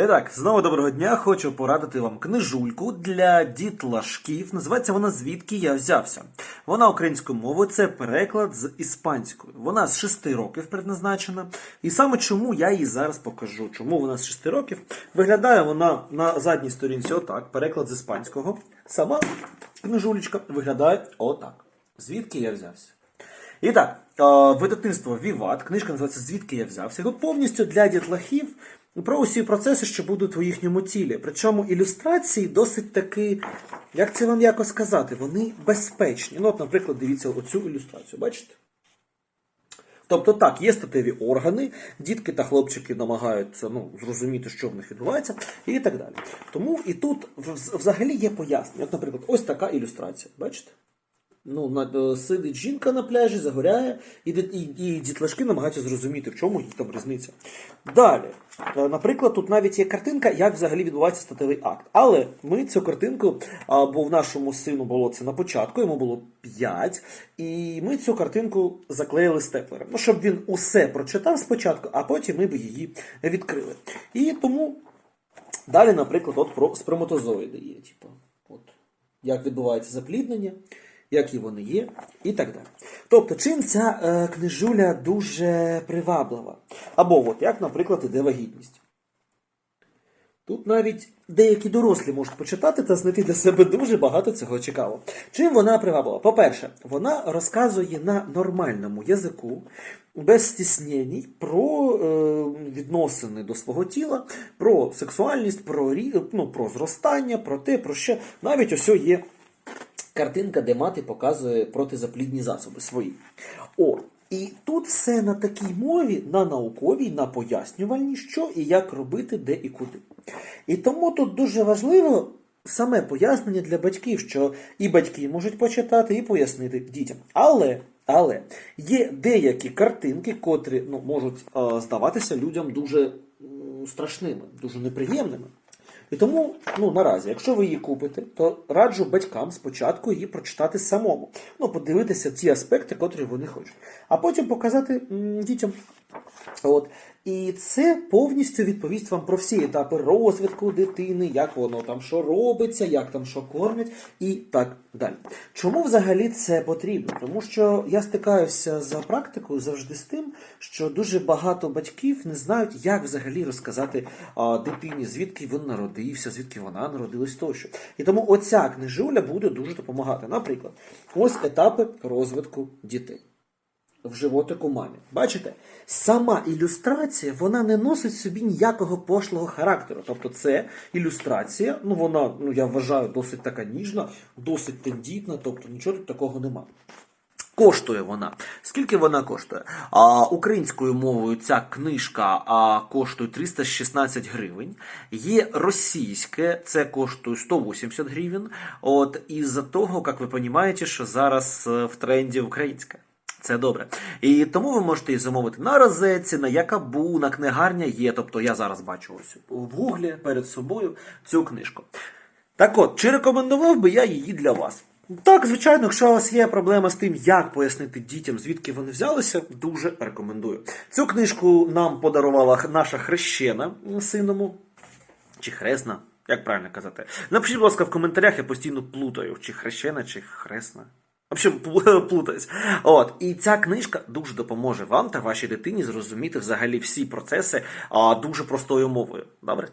І так, знову доброго дня. Хочу порадити вам книжульку для дітлашків. Називається вона Звідки я взявся. Вона українською мовою, це переклад з іспанською. Вона з 6 років предназначена. І саме чому я її зараз покажу. Чому вона з 6 років? Виглядає вона на задній сторінці отак, переклад з іспанського. Сама книжулечка виглядає отак. Звідки я взявся? І так, е, видавництво Віват, книжка називається Звідки я взявся. Тут повністю для дітлахів про усі процеси, що будуть у їхньому тілі. Причому ілюстрації досить таки, як це вам якось сказати, вони безпечні. Ну, от, наприклад, дивіться оцю ілюстрацію, бачите? Тобто так, є статеві органи, дітки та хлопчики намагаються ну, зрозуміти, що в них відбувається, і так далі. Тому і тут взагалі є пояснення. От, наприклад, ось така ілюстрація. Бачите? Ну, е, сидить жінка на пляжі, загоряє, і, і, і дітлашки намагаються зрозуміти, в чому їх там різниця. Далі, е, наприклад, тут навіть є картинка, як взагалі відбувається статевий акт. Але ми цю картинку, бо в нашому сину було це на початку, йому було 5, і ми цю картинку заклеїли степлером. Ну, щоб він усе прочитав спочатку, а потім ми б її відкрили. І тому далі, наприклад, от про сперматозоїди є. Типу, от, як відбувається запліднення, які вони є, і так далі. Тобто, чим ця е, книжуля дуже приваблива? Або, от, як, наприклад, іде вагітність. Тут навіть деякі дорослі можуть почитати та знайти для себе дуже багато цього цікавого. Чим вона приваблива? По-перше, вона розказує на нормальному язику, без стіснень, про е, відносини до свого тіла, про сексуальність, про, ну, про зростання, про те, про що. Навіть ось є картинка, де мати показує протизаплідні засоби свої. О, і тут все на такій мові, на науковій, на пояснювальній, що і як робити, де і куди. І тому тут дуже важливо саме пояснення для батьків, що і батьки можуть почитати, і пояснити дітям. Але. Але є деякі картинки, котрі ну, можуть е, здаватися людям дуже страшними, дуже неприємними. І тому, ну наразі, якщо ви її купите, то раджу батькам спочатку її прочитати самому. Ну, подивитися ті аспекти, котрі вони хочуть. А потім показати м, дітям. От. І це повністю відповість вам про всі етапи розвитку дитини, як воно там що робиться, як там що кормять, і так далі. Чому взагалі це потрібно? Тому що я стикаюся за практикою завжди з тим, що дуже багато батьків не знають, як взагалі розказати а, дитині, звідки він народився, звідки вона народилась тощо. І тому оця книжуля буде дуже допомагати. Наприклад, ось етапи розвитку дітей в животику мамі. Бачите, сама ілюстрація вона не носить собі ніякого пошлого характеру. Тобто, це ілюстрація, ну вона, ну я вважаю, досить така ніжна, досить тендітна, тобто нічого тут такого нема. Коштує вона. Скільки вона коштує? А, українською мовою ця книжка а, коштує 316 гривень. Є російське, це коштує 180 гривень. От із-за того, як ви розумієте, що зараз е, в тренді українська. Це добре. І тому ви можете її замовити на розетці, на Якабу, на книгарня є. Тобто я зараз бачу ось в гуглі перед собою цю книжку. Так от, чи рекомендував би я її для вас? Так, звичайно, якщо у вас є проблема з тим, як пояснити дітям, звідки вони взялися, дуже рекомендую. Цю книжку нам подарувала наша хрещена синому. Чи хресна, як правильно казати. Напишіть, будь ласка, в коментарях, я постійно плутаю, чи хрещена, чи хресна. Взагалі плутаюсь. От і ця книжка дуже допоможе вам та вашій дитині зрозуміти взагалі всі процеси а, дуже простою мовою. Добре?